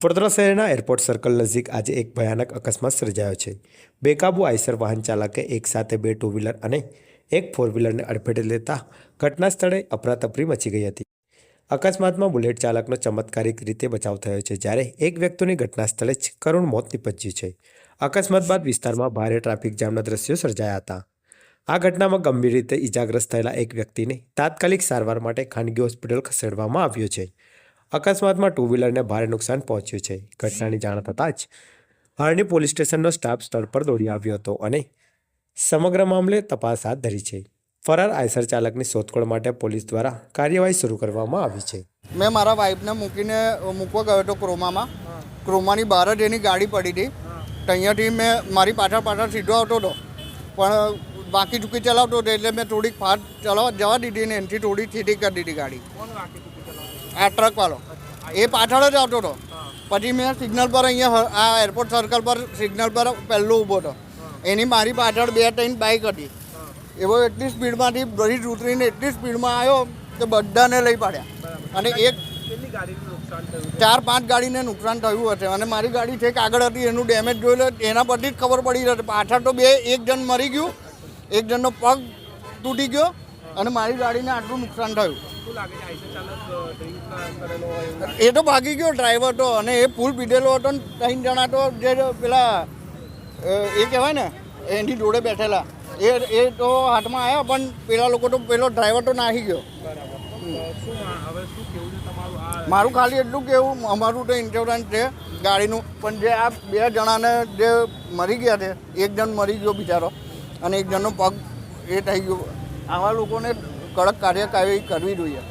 વડોદરા શહેરના airport circle નજીક આજે એક ભયાનક અકસ્માત સર્જાયો છે. બેકાબુ આઈસર વાહન ચાલકે એક સાથે બે ટુ વ્હીલર અને એક ફોર વ્હીલરને અડફેટે લેતા ઘટના સ્થળે અફરાતફરી મચી ગઈ હતી. અકસ્માતમાં બુલેટ ચાલકનો ચમત્કારિક રીતે બચાવ થયો છે, જ્યારે એક વ્યક્તિની ઘટના સ્થળે કરુણ મોત નિપજ્યું છે. અકસ્માત બાદ વિસ્તારમાં ભારે ટ્રાફિક જામના દ્રશ્યો સર્જાયા હતા. આ ઘટનામાં ગંભીર રીતે ઈજાગ્રસ્ત થયેલા એક વ્યક્તિને તાત્કાલિક સારવાર માટે ખાનગી હોસ્પિટલ ખસેડવામાં આવ્યો છે. અકસ્માતમાં ટુ વ્હીલરને ભારે નુકસાન પહોંચ્યું છે. ઘટનાની જાણ થતાં જ હરણી પોલીસ સ્ટેશનનો સ્ટાફ સ્થળ પર દોડી આવ્યો હતો અને સમગ્ર મામલે તપાસ હાથ ધરી છે. ફરાર આયસર ચાલકની શોધખોળ માટે પોલીસ દ્વારા કાર્યવાહી શરૂ કરવામાં આવી છે. મેં મારા વાઈફને મૂકીને, મૂકવા ગયો હતો ક્રોમામાં. ક્રોમાની બહાર જ એની ગાડી પડી હતી. અહીંયાથી મેં મારી પાછળ પાછળ સીધો આવતો હતો. પણ બાકી ચૂકી ચલાવતો હતો એટલે મેં થોડીક ફાટ ચલાવવા જવા દીધી ને એનાથી થોડી સીધી કરી દીધી ગાડી. આ ટ્રકવાળો એ પાછળ જ આવતો હતો. પછી મેં સિગ્નલ પર અહીંયા આ એરપોર્ટ સર્કલ પર સિગ્નલ પર પહેલો ઊભો હતો. એની મારી પાછળ બે ત્રણ બાઇક હતી. એવો એટલી સ્પીડમાંથી બ્રિજ ઉતરીને એટલી સ્પીડમાં આવ્યો કે બધાને લઈ પાડ્યા. અને એક ચાર પાંચ ગાડીને નુકસાન થયું હશે. અને મારી ગાડી છે કે આગળ હતી, એનું ડેમેજ જોયેલો એના પરથી જ ખબર પડી રહી પાછળ તો બે, એક જણ મરી ગયું. એક જણનો પગ તૂટી ગયો. અને મારી ગાડીને આટલું નુકસાન થયું. એ તો ભાગી ગયો ડ્રાઈવર તો અને એ ફૂલ પીધેલો હતો ને ત્રણ જણા તો જે પેલા એ કહેવાય ને એની જોડે બેઠેલા. એ એ તો હાથમાં આવ્યા પણ પેલા લોકો તો પેલો ડ્રાઈવર તો નાહી ગયો. મારું ખાલી એટલું કેવું અમારું તો ઇન્સ્યોરન્સ છે ગાડીનું. પણ જે આ બે જણાને જે મરી ગયા છે એક જણ મરી ગયો બિચારો અને એક જણનો પગ એ થઈ ગયો. આવા લોકોને કડક કાર્યવાહી કરવી જોઈએ.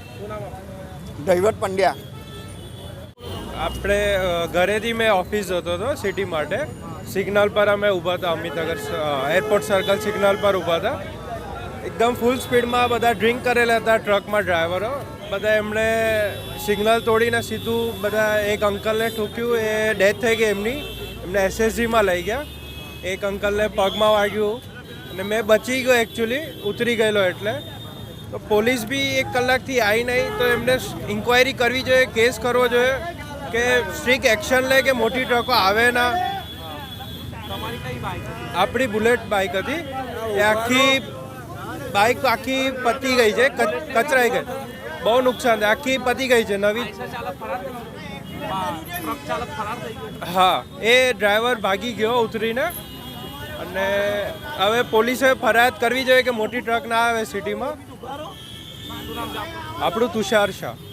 દૈવત પંડ્યા. આપણે ઘરેથી મેં ઓફિસ જતો હતો સિટી માટે. સિગ્નલ પર અમે ઊભા હતા, અમિતનગર એરપોર્ટ સર્કલ સિગ્નલ પર ઊભા હતા. એકદમ ફૂલ સ્પીડમાં બધા ડ્રિંક કરેલા હતા ટ્રકમાં ડ્રાઈવરો બધા એમણે સિગ્નલ તોડીને સીધું બધા એક અંકલને ઠૂક્યું, એ ડેથ થઈ ગઈ એમની. એમને એસએસજીમાં લઈ ગયા. એક અંકલને પગમાં વાગ્યું. અને મેં બચી ગયો એકચ્યુઅલી ઉતરી ગયેલો એટલે. તો પોલીસ બી એક કલાકથી આવી નહીં, તો એમને ઇન્ક્વાયરી કરવી જોઈએ, કેસ કરવો જોઈએ, કે સ્ટ્રિક એક્શન લે કે મોટી ટ્રકો આવે ના. આપણી બુલેટ બાઇક હતી, એ આખી બાઇક આખી પતી ગઈ છે કચરાઈ ગઈ. બહુ નુકસાન છે, આખી પતી ગઈ છે, નવી. હા, એ ડ્રાઈવર ભાગી ગયો ઉતરીને. અને હવે પોલીસે ફરિયાદ કરવી જોઈએ કે મોટી ટ્રક ના આવે સિટીમાં. आपलं तुषार शाह